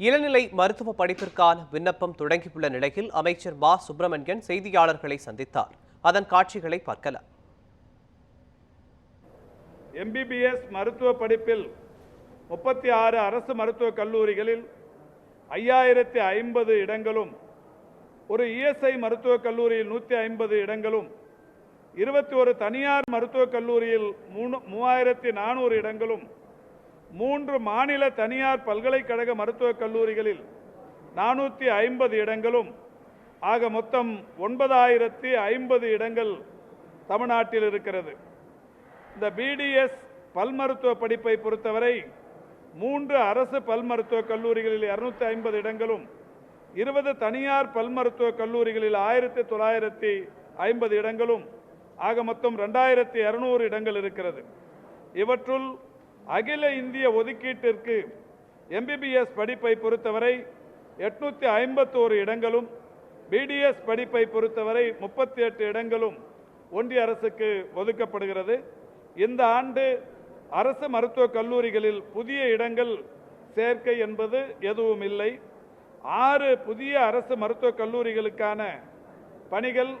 இளநிலை மருத்துவ படிப்பிற்கான விண்ணப்பம் தொடங்கியுள்ள நிலையில் அமைச்சர் மா. சுப்பிரமணியன் செய்தியாளர்களை சந்தித்தார். அதன் காட்சிகளை பார்க்கலாம். எம்பிபிஎஸ் மருத்துவ படிப்பில் முப்பத்தி ஆறு அரசு மருத்துவக் கல்லூரிகளில் ஐயாயிரத்தி ஐம்பது இடங்களும் ஒரு இஎஸ்ஐ மருத்துவக் கல்லூரியில் நூற்றி ஐம்பது இடங்களும் இருபத்தி ஒரு தனியார் மருத்துவக் கல்லூரியில் மூணு மூவாயிரத்தி நானூறு இடங்களும் மூன்று மாநில தனியார் பல்கலைக்கழக மருத்துவக் கல்லூரிகளில் நானூற்றி ஐம்பது இடங்களும் ஆக மொத்தம் ஒன்பதாயிரத்தி ஐம்பது இடங்கள் தமிழ்நாட்டில் இருக்கிறது. இந்த பிடிஎஸ் பல் மருத்துவ படிப்பை பொறுத்தவரை மூன்று அரசு பல் மருத்துவக் கல்லூரிகளில் இருநூத்தி ஐம்பது இடங்களும் இருபது தனியார் பல் மருத்துவக் கல்லூரிகளில் ஆயிரத்தி தொள்ளாயிரத்தி ஐம்பது இடங்களும் ஆக மொத்தம் ரெண்டாயிரத்தி இரநூறு இடங்கள் இருக்கிறது. இவற்றுள் அகில இந்திய ஒதுக்கீட்டிற்கு எம்பிபிஎஸ் படிப்பை பொறுத்தவரை எட்நூத்தி ஐம்பத்தோரு இடங்களும் பிடிஎஸ் படிப்பை பொறுத்தவரை முப்பத்தி எட்டு இடங்களும் ஒன்றிய அரசுக்கு ஒதுக்கப்படுகிறது. இந்த ஆண்டு அரசு மருத்துவக் கல்லூரிகளில் புதிய இடங்கள் சேர்க்கை என்பது எதுவும் இல்லை. ஆறு புதிய அரசு மருத்துவக் கல்லூரிகளுக்கான பணிகள்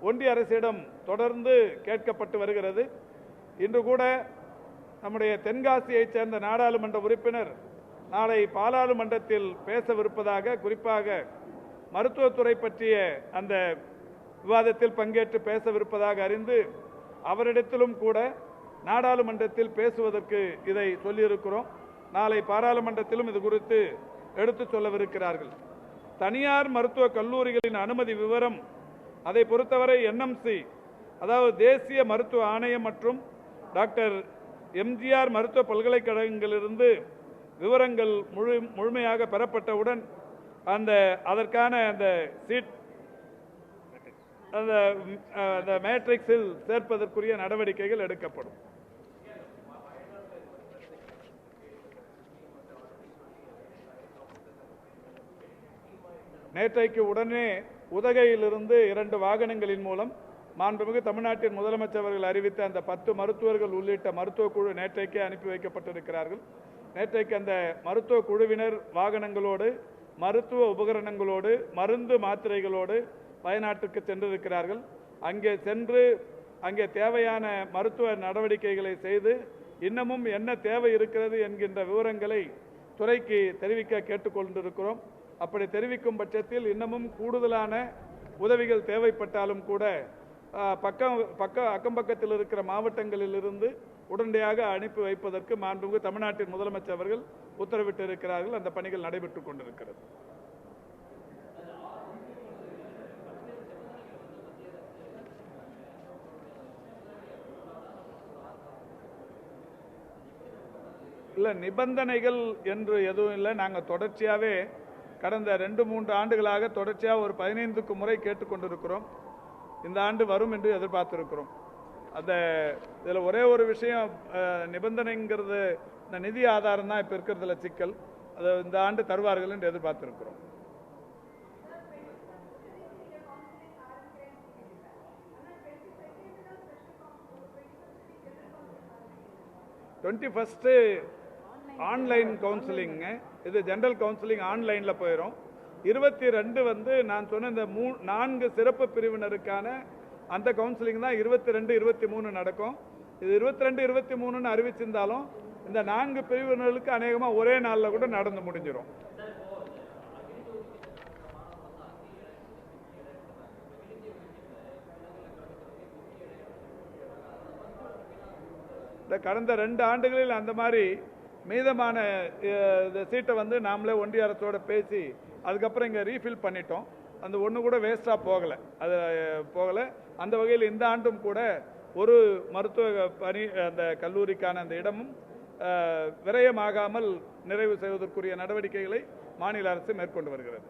ஒன்றிய அரசிடம் தொடர்ந்து கேட்கப்பட்டு வருகிறது. இன்று கூட நம்முடைய தென்காசியைச் சேர்ந்த நாடாளுமன்ற உறுப்பினர் நாளை பாராளுமன்றத்தில் பேசவிருப்பதாக குறிப்பாக மருத்துவத்துறை பற்றிய அந்த விவாதத்தில் பங்கேற்று பேசவிருப்பதாக அறிந்து அவரிடத்திலும் கூட நாடாளுமன்றத்தில் பேசுவதற்கு இதை சொல்லியிருக்கிறோம். நாளை பாராளுமன்றத்திலும் இது குறித்து எடுத்துச் சொல்லவிருக்கிறார்கள். தனியார் மருத்துவ கல்லூரிகளின் அனுமதி விவரம் அதை பொறுத்தவரை என்எம்சி அதாவது தேசிய மருத்துவ ஆணையம் மற்றும் டாக்டர் எம்ஜிஆர் மருத்துவ பல்கலைக்கழகங்களிலிருந்து விவரங்கள் முழு முழுமையாக பெறப்பட்டவுடன் அந்த அதற்கான அந்த சீட் அந்த அந்த மேட்ரிக்ஸில் சேர்ப்பதற்குரிய நடவடிக்கைகள் எடுக்கப்படும். நேற்றைக்கு உடனே உதகையிலிருந்து இரண்டு வாகனங்களின் மூலம் மாண்புமிகு தமிழ்நாட்டின் முதலமைச்சர் அவர்கள் அறிவித்த அந்த பத்து மருத்துவர்கள் உள்ளிட்ட மருத்துவ குழு நேற்றைக்கே அனுப்பி வைக்கப்பட்டிருக்கிறார்கள். நேற்றைக்கு அந்த மருத்துவ குழுவினர் வாகனங்களோடு மருத்துவ உபகரணங்களோடு மருந்து மாத்திரைகளோடு வயநாட்டுக்கு சென்றிருக்கிறார்கள். அங்கே சென்று அங்கே தேவையான மருத்துவ நடவடிக்கைகளை செய்து இன்னமும் என்ன தேவை இருக்கிறது என்கின்ற விவரங்களை துறைக்கு தெரிவிக்க கேட்டுக்கொண்டிருக்கிறோம். அப்படி தெரிவிக்கும் பட்சத்தில் இன்னமும் கூடுதலான உதவிகள் தேவைப்பட்டாலும் கூட பக்கம் பக்க அக்கம் பக்கத்தில் இருக்கிற மாவட்டங்களிலிருந்து உடனடியாக அனுப்பி வைப்பதற்கு மாண்புமிகு தமிழ்நாட்டின் முதலமைச்சர் அவர்கள் உத்தரவிட்டு இருக்கிறார்கள் அந்த பணிகள் நடைபெற்றுக் கொண்டிருக்கிறது. இல்லை நிபந்தனைகள் என்று எதுவும் இல்லை. நாங்கள் தொடர்ச்சியாகவே கடந்த ரெண்டு மூன்று ஆண்டுகளாக தொடர்ச்சியாக ஒரு பதினைந்துக்கு முறை கேட்டுக்கொண்டிருக்கிறோம் இந்த ஆண்டு வரும் என்று எதிர்பார்த்திருக்கிறோம். அந்த இதில் ஒரே ஒரு விஷயம் நிபந்தனைங்கிறது இந்த நிதி ஆதாரம் தான் இப்போ இருக்கிறதுல சிக்கல். அது இந்த ஆண்டு தருவார்கள் என்று எதிர்பார்த்திருக்கிறோம். டுவெண்ட்டி ஃபஸ்ட்டு ஆன்லைன் கவுன்சிலிங்க இது ஜென்ரல் கவுன்சிலிங் ஆன்லைனில் போயிடும் இருபத்தி ரெண்டு வந்து நான் சொன்ன இந்த மூ நான்கு சிறப்பு பிரிவினருக்கான அந்த கவுன்சிலிங் தான் இருபத்தி ரெண்டு இருபத்தி மூணு நடக்கும். இது இருபத்தி ரெண்டு இருபத்தி மூணுன்னு அறிவிச்சிருந்தாலும் இந்த நான்கு பிரிவினர்களுக்கு அநேகமாக ஒரே நாளில் கூட நடந்து முடிஞ்சிடும் இந்த கடந்த ரெண்டு ஆண்டுகளில் அந்த மாதிரி மீதமான சீட்டை வந்து நாமளே ஒன்றிய அரசோட பேசி அதுக்கப்புறம் இங்கே ரீஃபில் பண்ணிட்டோம். அந்த ஒன்று கூட வேஸ்ட்டாக போகலை. அது போகலை. அந்த வகையில் இந்த ஆண்டும் கூட ஒரு மருத்துவ பணி அந்த கல்லூரிக்கான அந்த இடமும் விரயமாகாமல் நிறைவு செய்வதற்குரிய நடவடிக்கைகளை மாநில அரசு மேற்கொண்டு வருகிறது.